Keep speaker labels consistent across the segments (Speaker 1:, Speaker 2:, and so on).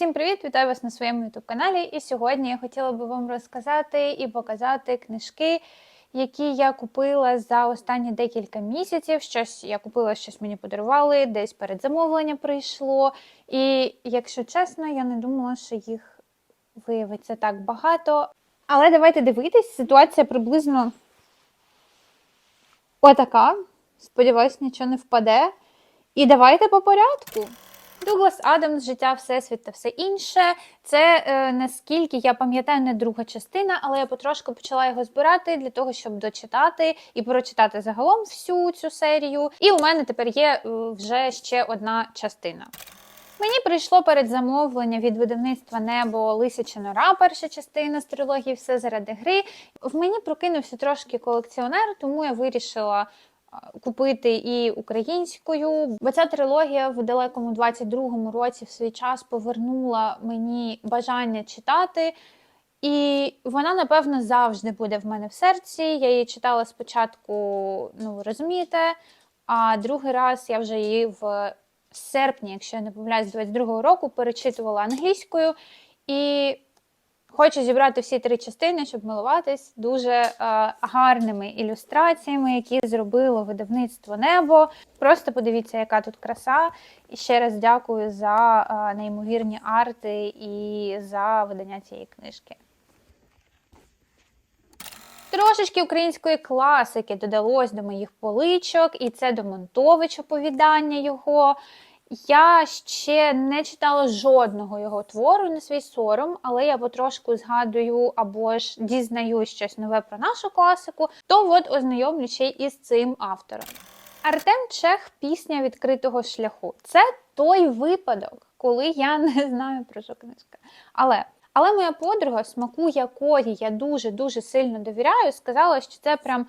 Speaker 1: Всім привіт! Вітаю вас на своєму youtube каналі. І сьогодні я хотіла би вам розказати і показати книжки, які я купила за останні декілька місяців. Щось я купила, щось мені подарували, десь перед замовленням прийшло. І якщо чесно, я не думала, що їх виявиться так багато. Але давайте дивитись, ситуація приблизно отака. Сподіваюсь, нічого не впаде. І давайте по порядку. Дуглас Адамс, життя, всесвіт та все інше. Це е, наскільки я пам'ятаю, не друга частина, але я потрошку почала його збирати для того, щоб дочитати і прочитати загалом всю цю серію. І у мене тепер є е, вже ще одна частина. Мені прийшло передзамовлення від видавництва Небо Лисяча нора, перша частина з трилогії Все заради гри. В мені прокинувся трошки колекціонер, тому я вирішила купити і українською. Бо ця трилогія в далекому 22-му році в свій час повернула мені бажання читати. І вона, напевно, завжди буде в мене в серці. Я її читала спочатку, ну розумієте, а другий раз я вже її в серпні, якщо я не помиляюсь, 22-го року перечитувала англійською і хочу зібрати всі три частини, щоб милуватись дуже е, гарними ілюстраціями, які зробило видавництво Небо. Просто подивіться, яка тут краса. І ще раз дякую за е, неймовірні арти і за видання цієї книжки. Трошечки української класики додалось до моїх поличок, і це до Монтович оповідання його. Я ще не читала жодного його твору на свій сором, але я потрошку згадую або ж дізнаю щось нове про нашу класику, то от ознайомлю ще із цим автором. Артем Чех пісня відкритого шляху. Це той випадок, коли я не знаю про що книжка. Але але моя подруга, смаку якої я дуже-дуже сильно довіряю, сказала, що це прям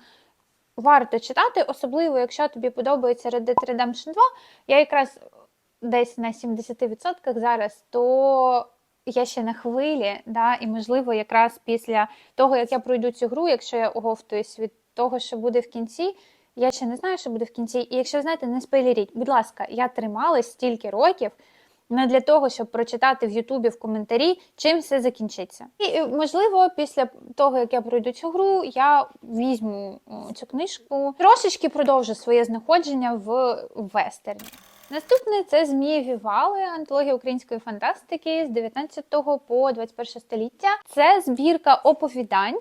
Speaker 1: варто читати, особливо, якщо тобі подобається Red Dead Redemption 2. Я якраз десь на 70% зараз, то я ще на хвилі, да, і, можливо, якраз після того, як я пройду цю гру, якщо я оговтуюсь від того, що буде в кінці, я ще не знаю, що буде в кінці. І якщо знаєте, не спойлеріть, будь ласка, я трималась стільки років не для того, щоб прочитати в Ютубі в коментарі, чим все закінчиться. І можливо, після того, як я пройду цю гру, я візьму цю книжку, трошечки продовжу своє знаходження в вестерні. Наступне це Змієві вали, антологія української фантастики з 19 по 21 століття. Це збірка оповідань.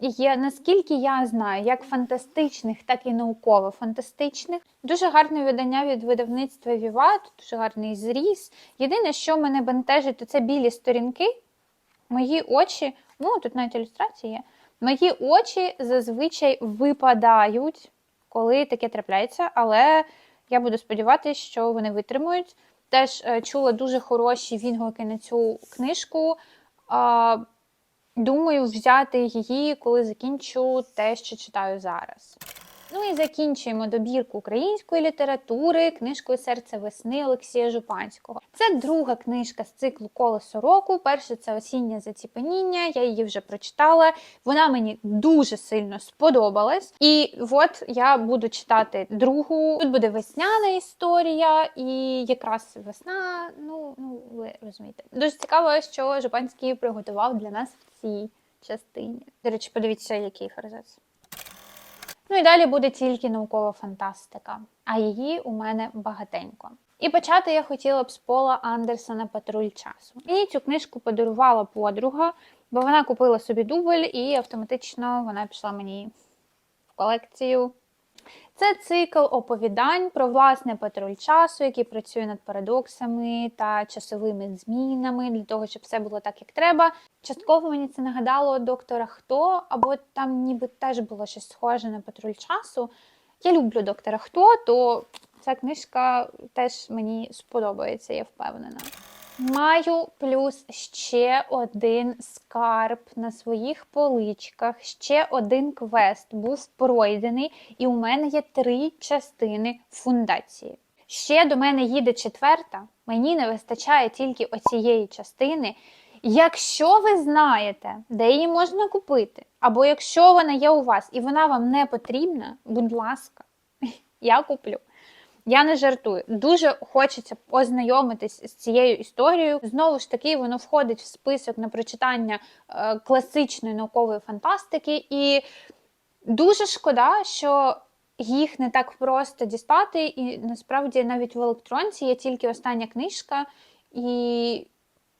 Speaker 1: Є, наскільки я знаю, як фантастичних, так і науково-фантастичних. Дуже гарне видання від видавництва Віват, дуже гарний зріз. Єдине, що мене бентежить, то це білі сторінки. Мої очі, ну тут навіть ілюстрації є. Мої очі зазвичай випадають, коли таке трапляється, але я буду сподіватися, що вони витримують. Теж е, чула дуже хороші відгуки на цю книжку. Думаю, взяти її, коли закінчу те, що читаю зараз. Ну і закінчуємо добірку української літератури книжкою Серце весни Олексія Жупанського. Це друга книжка з циклу Колесо року. Перша це осіннє заціпеніння. Я її вже прочитала. Вона мені дуже сильно сподобалась. І от я буду читати другу. Тут буде весняна історія, і якраз весна. Ну ну ви розумієте. Дуже цікаво, що Жупанський приготував для нас в цій частині. До речі, подивіться, який форзац. Ну і далі буде тільки наукова фантастика, а її у мене багатенько. І почати я хотіла б з Пола Андерсона Патруль часу. Мені цю книжку подарувала подруга, бо вона купила собі дубль, і автоматично вона пішла мені в колекцію. Це цикл оповідань про власне патруль часу, який працює над парадоксами та часовими змінами для того, щоб все було так, як треба. Частково мені це нагадало доктора Хто, або там ніби теж було щось схоже на патруль часу. Я люблю доктора Хто, то ця книжка теж мені сподобається, я впевнена. Маю плюс ще один скарб на своїх поличках, ще один квест був пройдений, і у мене є три частини фундації. Ще до мене їде четверта, мені не вистачає тільки оцієї частини. Якщо ви знаєте, де її можна купити, або якщо вона є у вас і вона вам не потрібна, будь ласка, я куплю. Я не жартую. Дуже хочеться ознайомитись з цією історією. Знову ж таки, воно входить в список на прочитання е, класичної наукової фантастики, і дуже шкода, що їх не так просто дістати. І насправді навіть в електронці є тільки остання книжка, і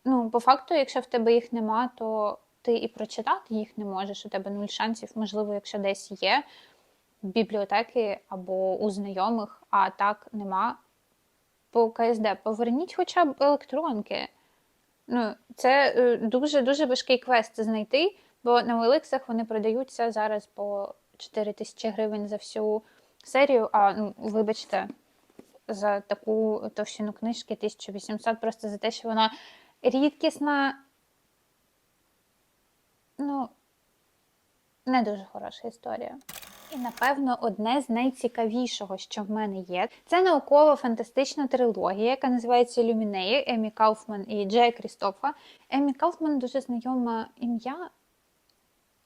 Speaker 1: ну, по факту, якщо в тебе їх нема, то ти і прочитати їх не можеш. У тебе нуль шансів, можливо, якщо десь є бібліотеки або у знайомих, а так нема. По КСД поверніть хоча б електронки. Ну, це е, дуже дуже важкий квест знайти, бо на OLX вони продаються зараз по 4 тисячі гривень за всю серію. А ну, вибачте, за таку товщину книжки 1800 просто за те, що вона рідкісна. Ну, не дуже хороша історія. І, напевно, одне з найцікавішого, що в мене є, це наукова-фантастична трилогія, яка називається Люмінеї Емі Кауфман і Джея Крістофа. Емі Кауфман дуже знайоме ім'я,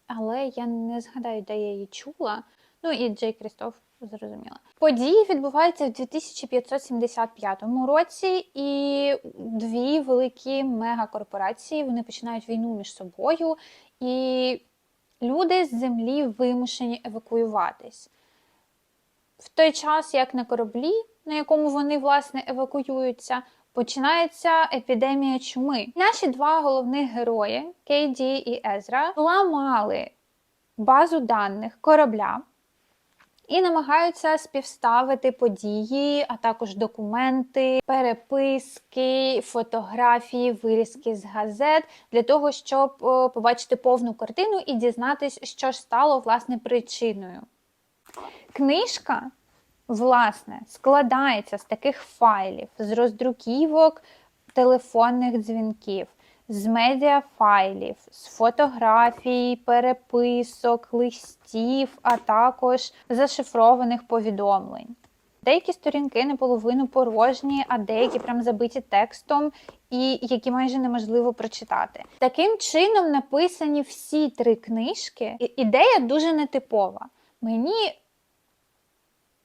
Speaker 1: але я не згадаю, де я її чула. Ну і Джей Крістоф, зрозуміла. Події відбуваються в 2575 році, і дві великі мегакорпорації вони починають війну між собою. І люди з землі вимушені евакуюватись. В той час, як на кораблі, на якому вони власне евакуюються, починається епідемія чуми. Наші два головних герої Кейді і Езра ламали базу даних корабля і намагаються співставити події, а також документи, переписки, фотографії, вирізки з газет для того, щоб е, побачити повну картину і дізнатись, що ж стало власне причиною. Книжка, власне, складається з таких файлів, з роздруківок телефонних дзвінків, з медіафайлів, з фотографій, переписок, листів, а також зашифрованих повідомлень. Деякі сторінки наполовину порожні, а деякі прям забиті текстом, і які майже неможливо прочитати. Таким чином написані всі три книжки. Ідея дуже нетипова. Мені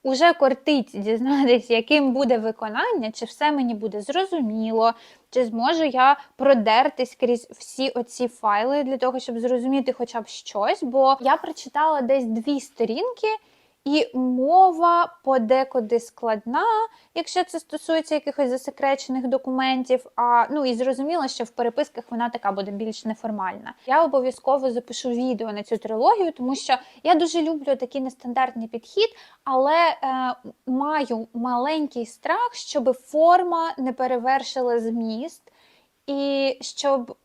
Speaker 1: уже кортить дізнатися, яким буде виконання, чи все мені буде зрозуміло, чи зможу я продертись крізь всі оці файли для того, щоб зрозуміти хоча б щось. Бо я прочитала десь дві сторінки. І мова подекуди складна, якщо це стосується якихось засекречених документів. А ну і зрозуміло, що в переписках вона така буде більш неформальна. Я обов'язково запишу відео на цю трилогію, тому що я дуже люблю такий нестандартний підхід, але е, маю маленький страх, щоб форма не перевершила зміст, і щоб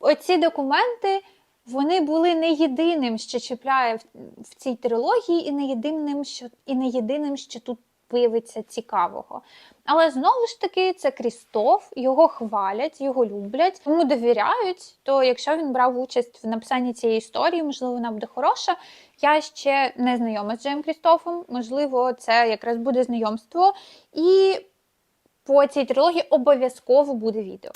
Speaker 1: оці документи. Вони були не єдиним, що чіпляє в, цій трилогії, і не єдиним, що і не єдиним, що тут виявиться цікавого. Але знову ж таки, це Крістоф, його хвалять, його люблять, йому довіряють. То якщо він брав участь в написанні цієї історії, можливо, вона буде хороша. Я ще не знайома з Джеєм Крістофом, можливо, це якраз буде знайомство. І по цій трилогії обов'язково буде відео.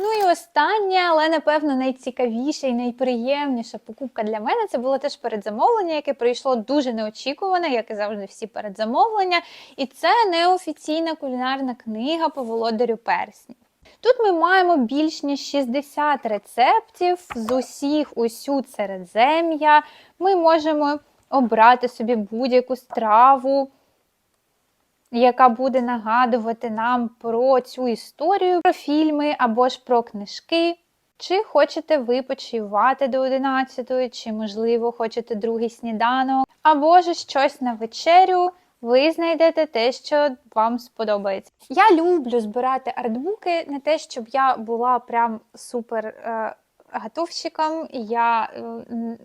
Speaker 1: Ну і останнє, але напевно найцікавіша і найприємніша покупка для мене це було теж передзамовлення, яке прийшло дуже неочікуване, як і завжди всі передзамовлення. І це неофіційна кулінарна книга по володарю перснів. Тут ми маємо більш ніж 60 рецептів з усіх усю середзем'я. Ми можемо обрати собі будь-яку страву яка буде нагадувати нам про цю історію, про фільми або ж про книжки. Чи хочете ви почаювати до 11, чи, можливо, хочете другий сніданок, або ж щось на вечерю, ви знайдете те, що вам сподобається. Я люблю збирати артбуки, не те, щоб я була прям супер. Е Готовщиком я е,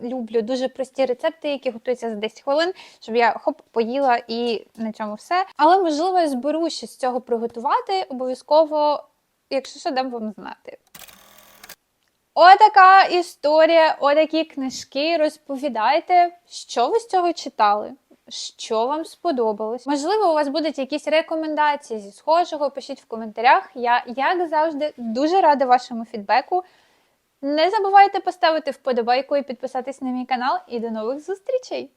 Speaker 1: люблю дуже прості рецепти, які готуються за 10 хвилин, щоб я хоп поїла і на цьому все. Але можливо я зберу щось з цього приготувати. Обов'язково, якщо що, дам вам знати. Отака історія, отакі книжки. Розповідайте, що ви з цього читали. Що вам сподобалось? Можливо, у вас будуть якісь рекомендації зі схожого. Пишіть в коментарях. Я, як завжди, дуже рада вашому фідбеку. Не забувайте поставити вподобайку і підписатись на мій канал. І до нових зустрічей!